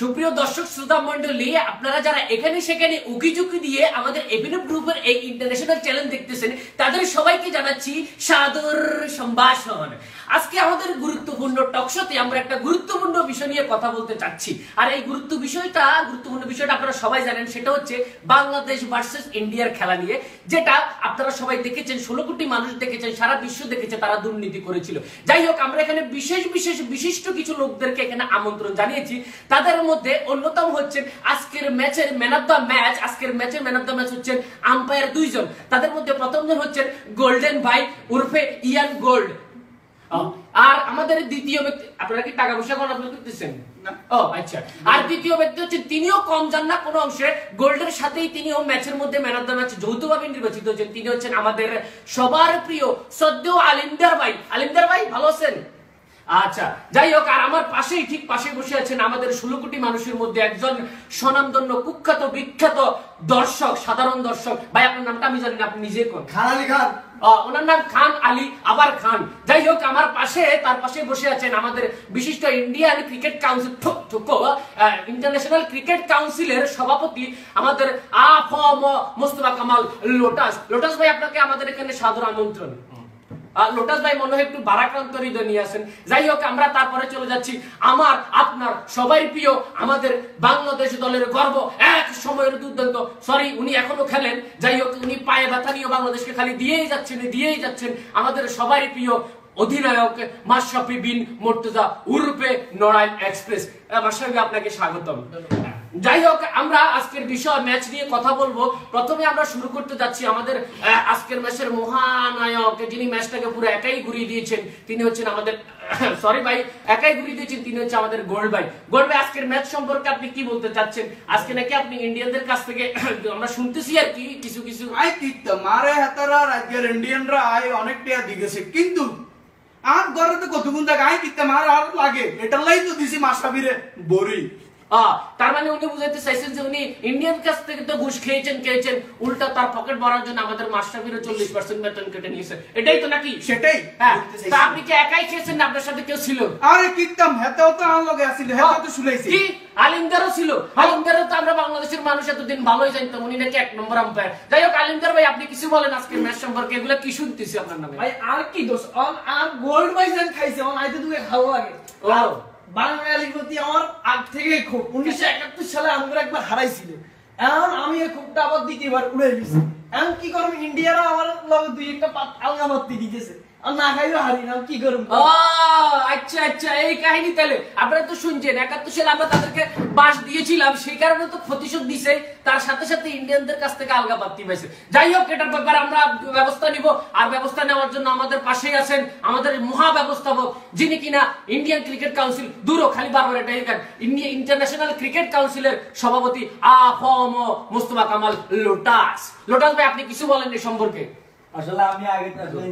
সুপ্রিয় দর্শক, শ্রোতা মন্ডলী আপনারা যারা এখানে সেখানে উকি উকিঝুঁকি দিয়ে আমাদের এভিনব গ্রুপের এই ইন্টারন্যাশনাল চ্যানেল দেখতেছেন, তাদের সবাইকে জানাচ্ছি সাদর সম্ভাষণ। আজকে আমাদের গুরুত্বপূর্ণ টকশোতে আমরা একটা গুরুত্বপূর্ণ বিষয় নিয়ে কথা বলতে চাচ্ছি। আর এই গুরুত্ব বিষয়টা, গুরুত্বপূর্ণ বিষয়টা আপনারা সবাই জানেন, সেটা হচ্ছে বাংলাদেশ ভার্সেস ইন্ডিয়ার খেলা নিয়ে, যেটা আপনারা সবাই দেখেছেন, ষোলো কোটি মানুষ দেখেছেন, সারা বিশ্ব দেখেছে, তারা দুর্নীতি করেছিল। যাই হোক, আমরা এখানে বিশেষ বিশেষ, বিশিষ্ট কিছু লোকদেরকে এখানে আমন্ত্রণ জানিয়েছি। তাদের মধ্যে অন্যতম হচ্ছেন আজকের ম্যাচের ম্যান অফ দ্য ম্যাচ আজকের ম্যাচের ম্যান অফ দ্য ম্যাচ হচ্ছেন আম্পায়ার দুইজন। তাদের মধ্যে প্রথমজন হচ্ছেন গোল্ডেন ভাই উর্ফে ইয়ান গোল্ড। আর আমাদের দ্বিতীয় ব্যক্তি আপনারা কি টাকা পয়সা কোনো আপলোড করতেছেন ও আচ্ছা। আর দ্বিতীয় ব্যক্তি হচ্ছে তিনিও কম যান না কোনো অংশে। গোল্ডের সাথেই তিনিও ম্যাচের মধ্যে ম্যান অফ দ্য ম্যাচ যৌথভাবে নির্বাচিত হচ্ছেন। তিনি হচ্ছেন আমাদের সবার প্রিয় সদ্য আলিমদার ভাই। আলিমদার ভাই ভালো আছেন? আচ্ছা যাই হোক আর আমার পাশেই ঠিক পাশে বসে আছেন আমাদের ষোলো কোটি মানুষের মধ্যে একজন স্বনামধন্য কুখ্যাত বিখ্যাত দর্শক সাধারণ দর্শক। ভাই আপনার নামটা আমি জানি না আপনি নিজে কোন? খান আলী খান। ওনার নাম খান আলী আবার খান। যাই হোক আমার পাশে তার পাশে বসে আছেন আমাদের বিশিষ্ট Indian cricket council international cricket কাউন্সিলের সভাপতি আমাদের A F M Mostafa Kamal Lotus. Lotus ভাই আপনাকে আমাদের এখানে সাদর আমন্ত্রণ। লোটাস ভাই মনে হয় একটু বারাক্রান্ত হৃদয় নিয়ে আসেন। যাই হোক, আমরা তারপরে চলে যাচ্ছি। আমার, আপনার সবাই প্রিয়, আমাদের বাংলাদেশ দলের গর্ব, এক সময়ের দুর্দান্ত। সরি উনি এখনও খেলেন। যাই হোক, উনি পায়ে ব্যথা নিয়ে বাংলাদেশকে খালি দিয়েই যাচ্ছেন দিয়েই যাচ্ছেন। আমাদের সবাই প্রিয় অধিনায়ক মাশরাফি বিন মুর্তজা উরুপে নড়াইল এক্সপ্রেস। মাশরাফি, আপনাকে স্বাগতম। যাই হোক আমরা আজকের বিষয় ম্যাচ নিয়ে কথা বলব। প্রথমে আমরা শুরু করতে যাচ্ছি আমাদের আজকের ম্যাচের মহানায়ক যিনি ম্যাচটাকে পুরো একাই ঘুরিয়ে দিয়েছেন তিনি হচ্ছেন আমাদের সরি ভাই একাই ঘুরিয়ে দিয়েছেন তিনি হচ্ছে আমাদের গোল্ড ভাই। গোল্ড ভাই আজকের ম্যাচ সম্পর্কে আপনি কি বলতে চাচ্ছেন? আজকে নাকি আপনি ইন্ডিয়ানদের কাছ থেকে আমরা শুনতেছি আর কি কিছু কিছু। মারে হাতারা রাজ্যের ইন্ডিয়ানরা আয় অনেক টিয়া দিগেছে। কিন্তু আর ঘরে তো কতক্ষণ থাকে আই কিত্তা মার আর লাগে। এটার লাই তো দিছি মাসাবিরে আহ, তার মানে উনি বুঝাইতে চাইছেন যে উনি ইন্ডিয়ান কাছ থেকে তো ঘুষ খেয়েছেন খেয়েছেন উল্টা তার পকেট ভরার জন্য আমাদের মাস্টারবিরও চল্লিশ পার্সেন্ট বেতন কেটে নিয়েছে। এটাই তো নাকি? সেটাই। হ্যাঁ তা আপনি কি একাই খেয়েছেন না আপনার সাথে কেউ ছিল? আরে কিত্তাম হেতেও তো আমার লগে আসিল হেতেও তো শুনাইছি। কি? আলিমদারও ছিল। আলিমদারও তো আমরা বাংলাদেশের মানুষ এতদিন ভালোই জানতাম উনি নাকি এক নম্বর আম্পায়ার যাই হোক আলিমদার ভাই আপনি কিছু বলেন আজকের ম্যাচ সম্পর্কে এগুলো কি শুনতেছি আপনার নামে? ভাই আর কি দোষ? অন আর গোল্ড বাইজেন খাইছে অন আইতে তুমি ভালো লাগে। ও। বাঙালির প্রতি আমার আগ থেকে খুব। উনিশশো একাত্তর সালে আমরা একবার হারাইছিল। এখন আমি এই খুবটা আবার দ্বিতীয়বার উড়ে গেছি কি করব? ইন্ডিয়ারা আমার লগে দুই একটা আলগা দিতেছে। আচ্ছা আচ্ছা ব্যবস্থা ব্যবস্থা নেওয়ার জন্য আমাদের পাশেই আছেন আমাদের মহা ব্যবস্থাপক যিনি কিনা ইন্ডিয়ান ক্রিকেট কাউন্সিল দূরও খালি বারবার এটাই ইন্ডিয়া ইন্টারন্যাশনাল ক্রিকেট কাউন্সিলের সভাপতি A F M Mostafa Kamal Lotus. Lotus ভাই আপনি কিছু বলেন এই সম্পর্কে। আসলে আমি আগে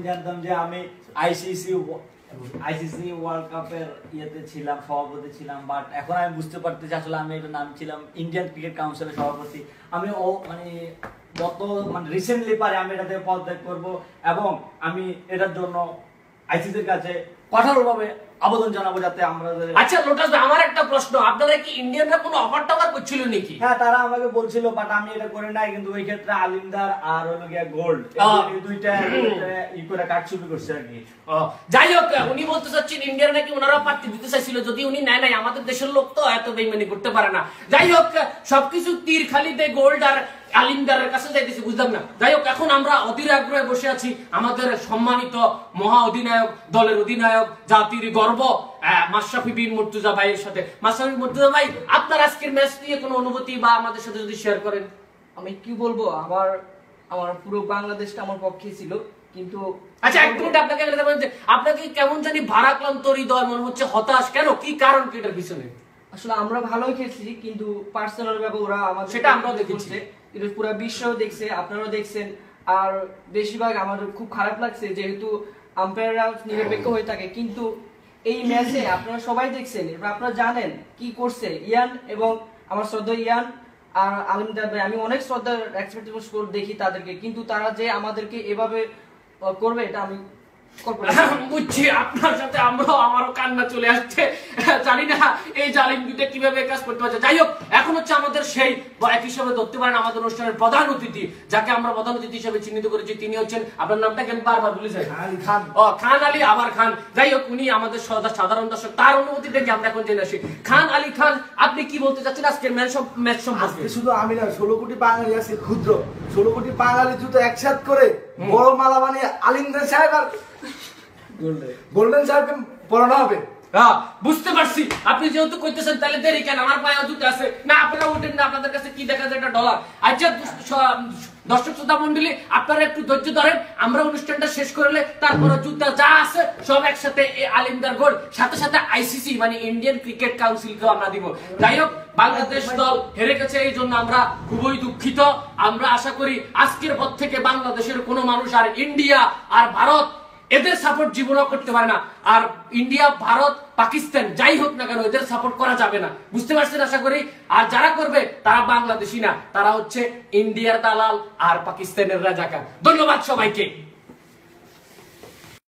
জানতাম যে আমি আইসিসি আইসিসি ওয়ার্ল্ড কাপের ইয়েতে ছিলাম, সভাপতি ছিলাম বাট এখন আমি বুঝতে পারতেছি আসলে আমি এটা নাম ছিলাম ইন্ডিয়ান ক্রিকেট কাউন্সিলের সভাপতি। আমি ও মানে গত মানে রিসেন্টলি পারে আমি এটাতে পদত্যাগ করব এবং আমি এটার জন্য আইসিসির কাছে কঠোরভাবে আবেদন জানাব যাতে আমরা আচ্ছা লোটাস আমার একটা প্রশ্ন। আপনারা কি ইন্ডিয়ানরা কোনো অফার টাফার করছিল নাকি? হ্যাঁ তারা আমাকে বলছিল বাট আমি এটা করে নাই কিন্তু ওই ক্ষেত্রে আলিমদার আর হলো গিয়া গোল্ড। দুইটা ই করে কাটছুপি করছে আর কি। যাই হোক উনি বলতে চাচ্ছেন ইন্ডিয়ার নাকি ওনারা প্রার্থী দিতে চাইছিল। যদি উনি নেয় নাই আমাদের দেশের লোক তো এত বেইমানি করতে পারে না। যাই হোক সবকিছু তীর খালি দে গোল্ড আর আলিমদারের কাছে যাইতেছি বুঝলাম না। যাই হোক এখন আমরা অধীর আগ্রহে বসে আছি আমাদের সম্মানিত মহা অধিনায়ক দলের অধিনায়ক জাতির গর্ব মাশরাফি বিন মুর্তুজা ভাইয়ের সাথে। মাশরাফি মুর্তুজা ভাই আপনার আজকের ম্যাচ নিয়ে কোনো অনুভূতি বা আমাদের সাথে যদি শেয়ার করেন? আমি কি বলব আমার আমার পুরো বাংলাদেশটা আমার পক্ষে ছিল কিন্তু আচ্ছা এক মিনিট আপনাকে আপনাকে কেমন জানি ভারাক্রান্ত হৃদয় মনে হচ্ছে হতাশ। কেন? কি কারণ কি এটার পিছনে? আসলে আমরা ভালোই খেলছি কিন্তু পার্সোনাল ভাবে ওরা আমাদের সেটা আমরাও দেখেছি। কিন্তু পুরো বিশ্বও দেখছে, আপনারাও দেখছেন। আর বেশিরভাগ আমার খুব খারাপ লাগছে, যেহেতু আম্পায়াররা নিরপেক্ষ হয়ে থাকে। কিন্তু এই ম্যাচে আপনারা সবাই দেখছেন, এবার আপনারা জানেন কি করছে ইয়ান এবং আমার শ্রদ্ধা ইয়ান আর আলিমদার ভাই। আমি অনেক শ্রদ্ধা এক্সপেক্টেশন দেখি তাদেরকে, কিন্তু তারা যে আমাদেরকে এভাবে করবে, এটা আমি বুঝছি আপনার সাথে আমরাও আমারও কান্না চলে আসছে। জানি না এই জালিম দুইটা কীভাবে কাজ করতে পারছে। যাই হোক এখন হচ্ছে আমাদের সেই বা এক হিসাবে ধরতে পারেন আমাদের অনুষ্ঠানের প্রধান অতিথি যাকে আমরা প্রধান অতিথি হিসেবে চিহ্নিত করেছি। তিনি হচ্ছেন আপনার নামটাকে আমি বারবার ভুলে যাই? খান ও খান আলী আবার খান। যাই হোক উনি আমাদের সাধারণ দর্শক তার অনুমতি থেকে আমরা এখন জেনে আসি। খান আলী খান আপনি কি বলতে চাচ্ছেন আজকের ম্যাচ সম্পর্কে? আজকে শুধু আমি না ষোলো কোটি বাঙালি আছে ক্ষুদ্র। ষোলো কোটি বাঙালি জুতো একসাথ করে বড় মালা বানিয়ে আলিমদার সাহেব আর গোল্ডেন সাহেবকে পড়ানো হবে। হ্যাঁ, বুঝতে পারছি। আপনি যেহেতু কইতেছেন তাহলে দেরি কেন? আমার পায়ে জুতো আছে। না আপনারা উঠেন না আপনাদের কাছে কি দেখা যায় একটা ডলার? আচ্ছা দর্শক শ্রোতা মন্ডলী আপনারা একটু ধৈর্য ধরেন। আমরা অনুষ্ঠানটা শেষ করলে তারপরে জুতা যা আছে সব একসাথে এই আলিমদার গোল। সাথে সাথে আইসিসি মানে ইন্ডিয়ান ক্রিকেট কাউন্সিলকেও আমরা দিব। যাই হোক বাংলাদেশ দল হেরে গেছে, এই জন্য আমরা খুবই দুঃখিত। আমরা আশা করি আজকের পর থেকে বাংলাদেশের কোনো মানুষ আর ইন্ডিয়া আর ভারত এদের সাপোর্ট জীবনও করতে পারে না। আর ইন্ডিয়া, ভারত, পাকিস্তান, যাই হোক না কেন, এদের সাপোর্ট করা যাবে না। বুঝতে পারছেন আশা করি? আর যারা করবে, তারা বাংলাদেশি না। তারা হচ্ছে ইন্ডিয়ার দালাল আর পাকিস্তানের রাজাকার। ধন্যবাদ সবাইকে।